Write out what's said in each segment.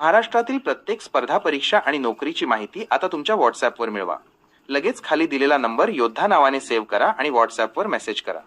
महाराष्ट्रातील प्रत्येक स्पर्धा परीक्षा आणि नोकरीची माहिती आता तुमच्या व्हॉट्सअपवर मिळवा. लगेच खाली दिलेला नंबर योद्धा नावाने सेव्ह करा आणि व्हॉट्सअपवर मेसेज करा.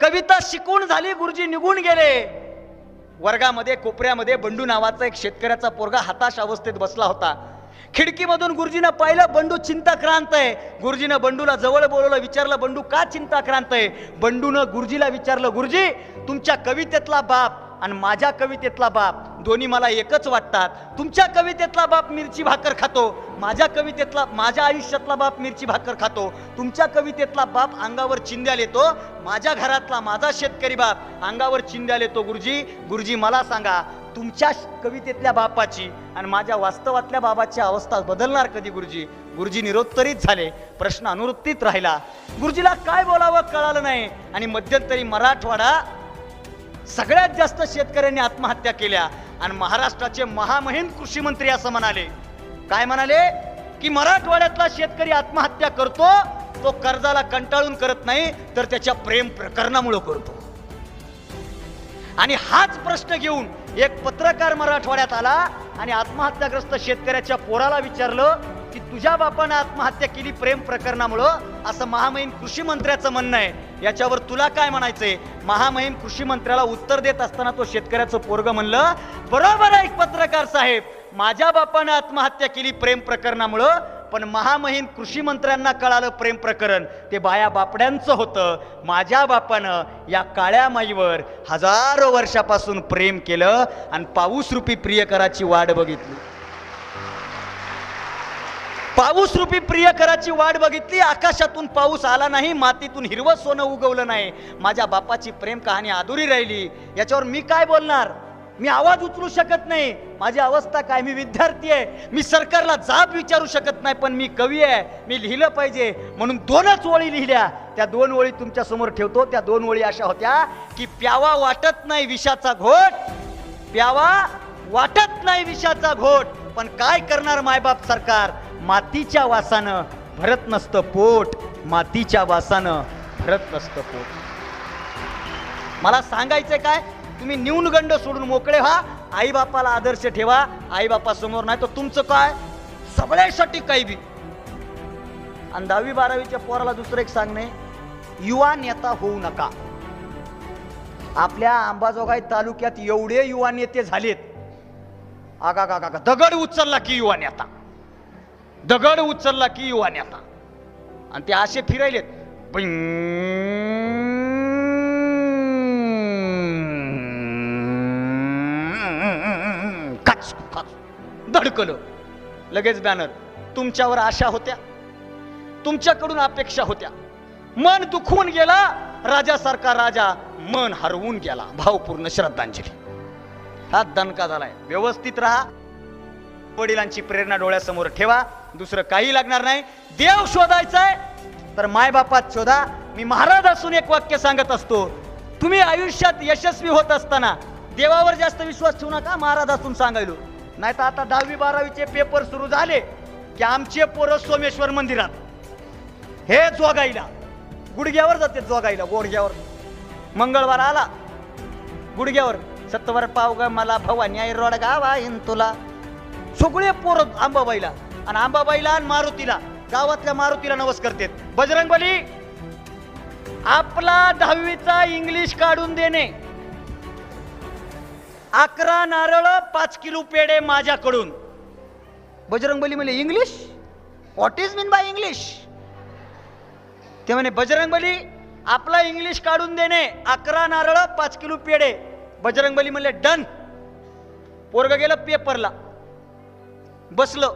कविता शिकून झाली गुरुजी निघून गेले. वर्गामध्ये कोपऱ्यामध्ये बंडू नावाचा एक शेतकऱ्याचा पोरगा हताश अवस्थेत बसला होता. खिडकीमधून गुरुजीनं पाहिलं बंडू चिंताक्रांत आहे. गुरुजीनं बंडूला जवळ बोलवलं विचारलं बंडू का चिंताक्रांत आहे? बंडूनं गुरुजीला विचारलं गुरुजी तुमच्या कवितेतला बाप आणि माझ्या कवितेतला बाप दोन्ही मला एकच वाटतात. तुमच्या कवितेतला बाप मिरची भाकर खातो माझ्या कवितेतला माझ्या आयुष्यातला बाप मिरची भाकर खातो. तुमच्या कवितेतला बाप अंगावर चिंद्याल येतो माझ्या घरातला माझा शेतकरी बाप अंगावर चिंद्याल येतो गुरुजी. गुरुजी मला सांगा तुमच्या कवितेतल्या बापाची आणि माझ्या वास्तवातल्या बाबाची अवस्था बदलणार कधी गुरुजी? गुरुजी निरुत्तरित झाले. प्रश्न अनुत्तरित राहिला. गुरुजीला काय बोलावं कळालं नाही आणि मध्यंतरी मराठवाडा सगळ्यात जास्त शेतकऱ्यांनी आत्महत्या केल्या आणि महाराष्ट्राचे महामहिम कृषी मंत्री असं म्हणाले. काय म्हणाले? की मराठवाड्यातला शेतकरी आत्महत्या करतो तो कर्जाला कंटाळून करत नाही तर त्याच्या प्रेम प्रकरणामुळे करतो. आणि हाच प्रश्न घेऊन एक पत्रकार मराठवाड्यात आला आणि आत्महत्याग्रस्त शेतकऱ्याच्या पोराला विचारलं की तुझ्या बापानं आत्महत्या केली प्रेम प्रकरणामुळं असं महामहिम कृषी मंत्र्याचं म्हणणं आहे. याच्यावर तुला काय म्हणायचंय? महामहिम कृषी मंत्र्याला उत्तर देत असताना तो शेतकऱ्याचं पोरग म्हणलं बरोबर आहे पत्रकार साहेब माझ्या बापानं आत्महत्या केली प्रेम प्रकरणामुळं पण महामहिम कृषी मंत्र्यांना कळालं प्रेम प्रकरण. ते बाया बापड्यांचं होतं. माझ्या बापानं या काळ्या माईवर हजारो वर्षापासून प्रेम केलं आणि पाऊसरूपी प्रियकराची वाट बघितली. पाऊस रूपी प्रियकराची वाट बघितली आकाशातून पाऊस आला नाही मातीतून हिरवं सोनं उगवलं नाही. माझ्या बापाची प्रेम कहाणी अधुरी राहिली. याच्यावर मी काय बोलणार? मी आवाज उचलू शकत नाही. माझी अवस्था काय? मी विद्यार्थी आहे. मी सरकारला जाब विचारू शकत नाही पण मी कवी आहे. मी लिहिलं पाहिजे. म्हणून दोनच ओळी लिहिल्या. त्या दोन ओळी तुमच्यासमोर ठेवतो. त्या दोन ओळी अशा होत्या की प्यावा वाटत नाही विषाचा घोट. प्यावा वाटत नाही विषाचा घोट. पण काय करणार मायबाप सरकार? मातीच्या वासानं भरत नसतं पोट. मातीच्या वासानं भरत नसतं पोट. मला सांगायचं काय? तुम्ही न्यूनगंड सोडून मोकळे व्हा. आईबापाला आदर्श ठेवा. आईबापासमोर नाही तर तुमचं काय? सगळ्यासाठी काही बी. आणि दहावी बारावीच्या पोराला दुसरं एक सांगणे युवा नेता होऊ नका. आपल्या अंबाजोगाई तालुक्यात एवढे युवा नेते झालेत. आगा गा गा दगड उचलला की युवा नेता. दगड उचलला की युवा नेता. आणि ते असे फिरायलेत. काच धडकलं. लगेच बॅनर. तुमच्यावर आशा होत्या. तुमच्याकडून अपेक्षा होत्या. मन दुखवून गेला. राजासारखा राजा मन हरवून गेला. भावपूर्ण श्रद्धांजली. हा दणका झालाय. व्यवस्थित राहा. वडिलांची प्रेरणा डोळ्यासमोर ठेवा. दुसरं काही लागणार नाही. देव शोधायचाय. तर मायबापात शोधा. मी महाराज असून एक वाक्य सांगत असतो. तुम्ही आयुष्यात यशस्वी होत असताना देवावर जास्त विश्वास ठेवू नका महाराज असून सांगायलो. नाही तर आता दहावी बारावीचे पेपर सुरू झाले की आमचे पोरं सोमेश्वर मंदिरात. हे जोगाईला. गुडघ्यावर जाते जोगाईला गोडघ्यावर. मंगळवार आला. गुडघ्यावर. सत्वर पाव ग मला भवानी आई रोड गावा येईन तुला. सगळे पोरं आंबाबाईला आणि आंबाबाईला आणि मारुतीला गावातल्या मारुतीला नवस करते बजरंग बली आपला दहावीचा इंग्लिश काढून देणे. अकरा नारळ पाच किलो पेढे माझ्याकडून. बजरंग बली म्हणले English? What is mean by English ते म्हणे बजरंग बली आपला इंग्लिश काढून देणे. अकरा नारळ पाच किलो पेढे. बजरंगबली म्हणले डन पोरग गेलं पेपरला. बसलं.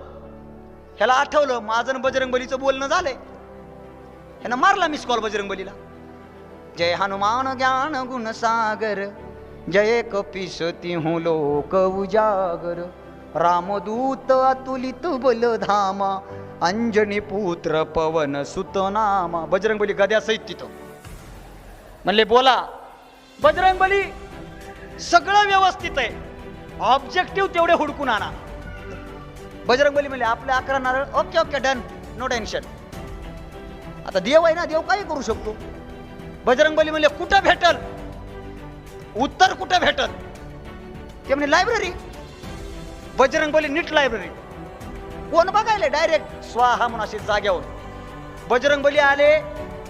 ह्याला आठवलं माझं बजरंगबलीचं बजरंग बलीचं बोलणं झालंय. ह्यानं मारला मिस कॉल बजरंग बलीला. जय हनुमान ज्ञान गुण सागर जय कपिसती हूँ लोक उजागर रामदूत अतुलित बल धामा अंजनी पुत्र पवन सुतनामा. बजरंगबली बजरंग बली गद्या सहित तिथं. म्हणले बोला. बजरंग बली सगळं व्यवस्थित आहे. ऑब्जेक्टिव्ह तेवढे हुडकून आणा. बजरंगबली म्हणले आपले अकरा नारळ okay okay done. No tension आता देव आहे ना देव काही करू शकतो. बजरंगबली म्हणले कुठं भेटल? उत्तर कुठं भेटल? ते म्हणे लायब्ररी बजरंगबली नीट लायब्ररी कोण बघायला? डायरेक्ट स्वाहा म्हणून असे जाग्यावर. बजरंगबली आले.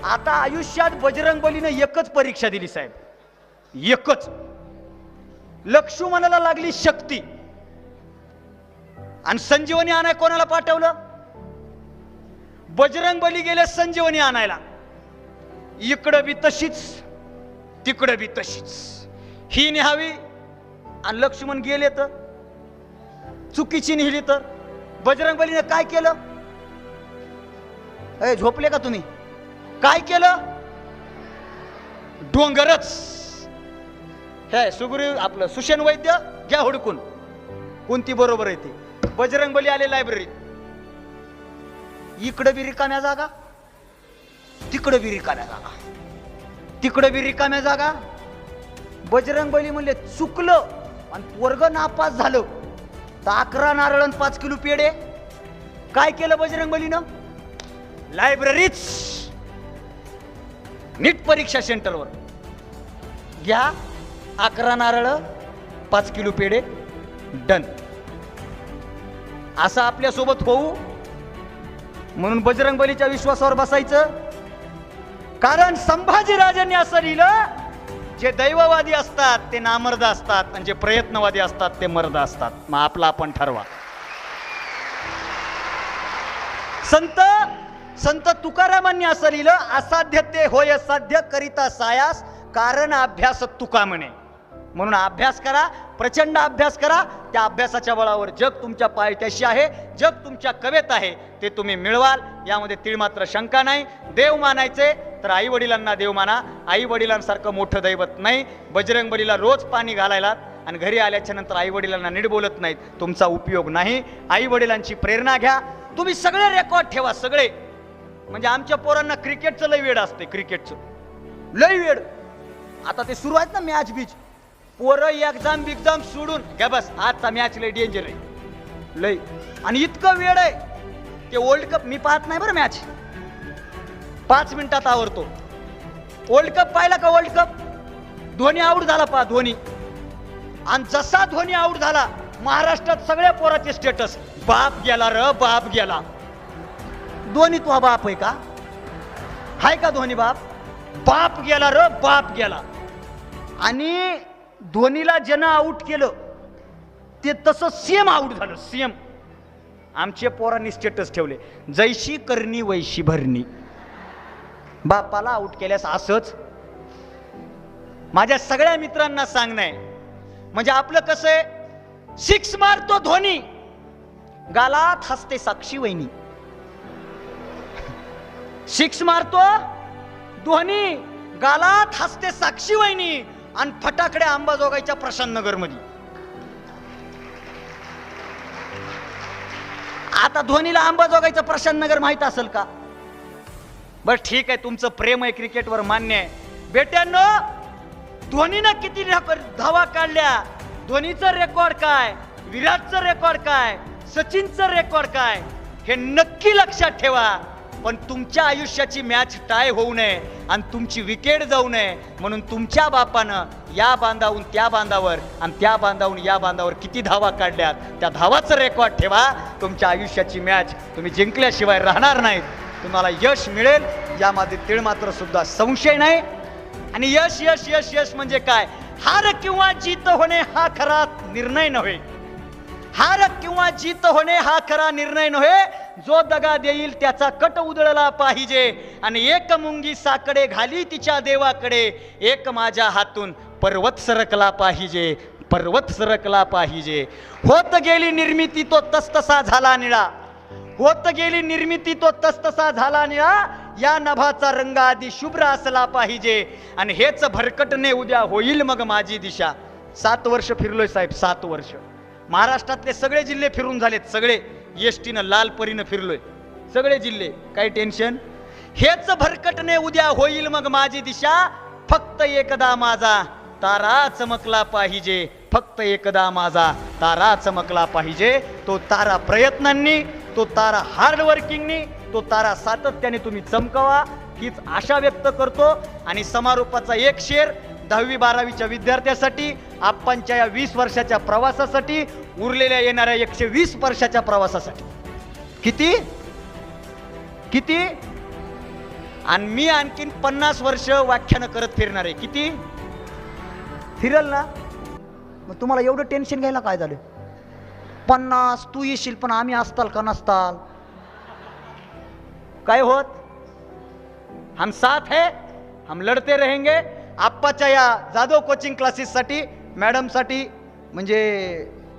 आता आयुष्यात बजरंगबलीनं एकच परीक्षा दिली साहेब. एकच. लक्ष्मणाला लागली शक्ती. आणि संजीवनी आणाय कोणाला पाठवलं? बजरंगबली गेले संजीवनी आणायला. इकडं बी तशीच तिकडं बी तशीच. ही न्यावी आणि लक्ष्मण गेले तर? चुकीची निहिली तर? बजरंगबलीने काय केलं? अरे झोपले का तुम्ही? काय केलं? डोंगरच. हे सुग्रीव आपलं सुशेन वैद्य घ्या हुडकून. कोणती बरोबर आहे ती? बजरंगबली आले लायब्ररीत इकडं बी रिकाम्या जागा तिकडं बी रिकाम्या जागा. तिकडं बी रिकाम्या जागा. बजरंगबली म्हणले चुकलं. आणि पोरग नापास झालं. तर अकरा नारळ आणि पाच किलो पेढे. काय केलं बजरंगबलीनं? लायब्ररीच नीट परीक्षा सेंटरवर. घ्या. अकरा नारळं पाच किलो पेढे डन. असं आपल्यासोबत होऊ म्हणून बजरंगबलीच्या विश्वासावर बसायचं. कारण संभाजीराजांनी असं लिहिलं जे दैववादी असतात ते नामर्द असतात आणि जे प्रयत्नवादी असतात ते मर्द असतात. मग आपला आपण ठरवा. संत संत तुकारामांनी असं लिहिलं असाध्य ते होय साध्य करिता सायास कारण अभ्यास तुका म्हणे. म्हणून अभ्यास करा प्रचंड अभ्यास करा. त्या अभ्यासाच्या बळावर जग तुमच्या पायथ्याशी आहे जग तुमच्या कवेत आहे ते तुम्ही मिळवाल. यामध्ये तीळ मात्र शंका नाही. देव मानायचे तर आई वडिलांना देव माना. आई वडिलांसारखं मोठं दैवत नाही. बजरंग बलीला रोज पाणी घालायला आणि घरी आल्याच्यानंतर आई वडिलांना नीट बोलत नाहीत. तुमचा उपयोग नाही. आई वडिलांची प्रेरणा घ्या. तुम्ही सगळे रेकॉर्ड ठेवा सगळे. म्हणजे आमच्या पोरांना क्रिकेटचं लय वेळ असते क्रिकेटचं लय वेळ आता ते सुरू आहेत ना मॅच बीच पोरं एक्झाम बिक्झाम सोडून घ्या बस आजचा मॅच लय डेंजर आहे. लय. आणि इतकं वेळ आहे ते वर्ल्ड कप मी पाहत नाही बरं मॅच पाच मिनिटात आवरतो. वर्ल्ड कप पाहिला का वर्ल्ड कप धोनी आऊट झाला पहा धोनी. आणि जसा धोनी आऊट झाला महाराष्ट्रात सगळ्या पोराचे स्टेटस बाप गेला र बाप गेला. धोनी तो बाप आहे का? हाय का धोनी बाप? बाप गेला र बाप गेला. आणि धोनीला ज्यानं आऊट केलं ते तसं सेम आऊट झालं सेम आमच्या पोरांनी स्टेटस ठेवले. जैशी करणी वैशी भरणी. बापाला आऊट केल्यास असंच. माझ्या सगळ्या मित्रांना सांगणं म्हणजे आपलं कसं आहे? सिक्स मारतो धोनी. गालात हसते साक्षी वहिनी. सिक्स मारतो धोनी. गालात हसते साक्षी वहिनी. आणि फटाकडे अंबाजोगाईच्या प्रशांत नगर आता धोनीला अंबाजोगाईचं प्रशांत नगर माहीत असेल का? बर ठीक आहे तुमचं प्रेम आहे क्रिकेटवर मान्य आहे. बेट्यांनो धोनीनं किती धावा काढल्या? धोनीचं रेकॉर्ड काय? विराटचं रेकॉर्ड काय? सचिनचं रेकॉर्ड काय? हे नक्की लक्षात ठेवा. पण तुमच्या आयुष्याची मॅच टाय होऊ नये आणि तुमची विकेट जाऊ नये म्हणून तुमच्या बापानं या बांधावून त्या बांधावर आणि त्या बांधावून या बांधावर किती धावा काढल्यात त्या धावाचं रेकॉर्ड ठेवा. तुमच्या आयुष्याची मॅच तुम्ही जिंकल्याशिवाय राहणार नाहीत. तुम्हाला यश मिळेल यामध्ये तीळ मात्र सुद्धा संशय नाही. आणि यश यश यश यश म्हणजे काय? हार किंवा जीत होणे हा खरा निर्णय नव्हे. हार किंवा जीत होणे हा खरा निर्णय नव्हे. जो दगा देईल त्याचा कट उधळला पाहिजे. आणि एक मुंगी साकडे घाली तिच्या देवाकडे एक माझ्या हातून पर्वत सरकला पाहिजे पर्वत सरकला पाहिजे. होत गेली निर्मिती तो तसतसा झाला निळा. होत गेली निर्मिती तो तसतसा झाला निळा. या नभाचा रंग आधी शुभ्र असला पाहिजे. आणि हेच भरकटणे उद्या होईल मग माझी दिशा. सात वर्ष फिरलोय साहेब सात वर्ष. महाराष्ट्रातले सगळे जिल्हे फिरून झालेत सगळे. एस टीनं लाल परीनं फिरलोय. सगळे जिल्हे काही टेन्शन हेच भरकटणे उद्या होईल मग माझी दिशा. फक्त एकदा माझा तारा चमकला पाहिजे. फक्त एकदा माझा तारा चमकला पाहिजे. तो तारा प्रयत्नांनी तो तारा हार्डवर्किंगनी तो तारा सातत्याने तुम्ही चमकवा. हीच आशा व्यक्त करतो. आणि समारोपाचा एक शेर दहावी बारावीच्या विद्यार्थ्यासाठी आप्पांच्या या वीस वर्षाच्या प्रवासासाठी उरलेल्या येणाऱ्या एकशे वीस वर्षाच्या प्रवासासाठी. किती? किती? आणि मी आणखीन पन्नास वर्ष व्याख्यानं करत फिरणार आहे. किती? फिरल ना? मग तुम्हाला एवढं टेन्शन घ्यायला काय झालं? पन्नास तू येशील पण आम्ही असताल का नसताल? काय होत? हम साथ है हम लढते रहेंगे आप्पाच्या या जाधव कोचिंग क्लासेससाठी मॅडमसाठी म्हणजे